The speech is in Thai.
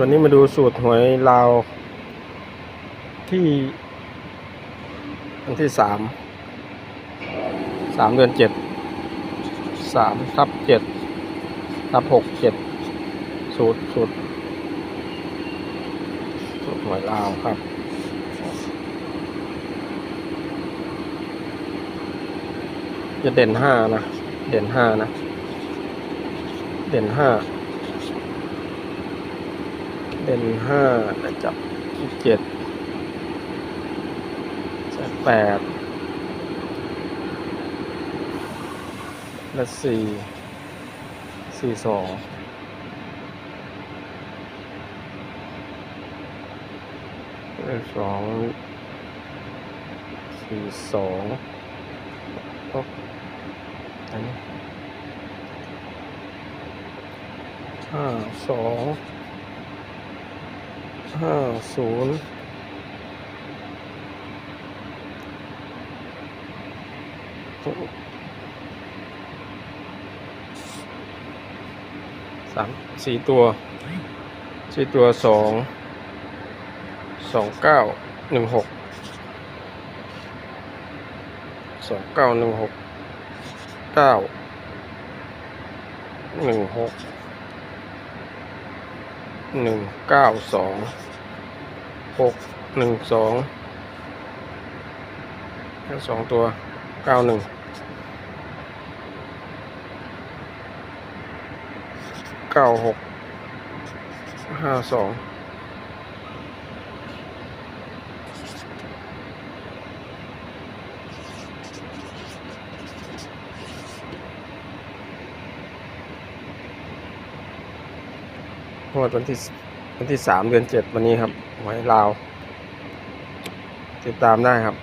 วันนี้มาดูสูตรหวยลาว ที่วันที่สามสามเดือนเจ็ดสามทับเจ็ดทับหกเจ็ดสูตรสูตรสูตรหวยลาวครับจะเด่นห้านะ เด่นห้านะ เด่นห้า เด่นห้าแล้วจับที่เจ็ดจับแปดและสี่สี่สองสองสี่สองก็อันนี้ห้าสอง ห้าศูนย์สามสี่ตัวสี่ตัวสองสองเก้าหนึ่งหกสองเก้าหนึ่งหกเก้าหนึ่งหกหนึ่งเก้าสอง หกหนึ่งสองทั้งสองตัวเก้าหนึ่งเก้าหกห้าสองงวดวันที่ วันที่สามเดือนเจ็ดวันนี้ครับหวยลาว ติดตามได้ครับ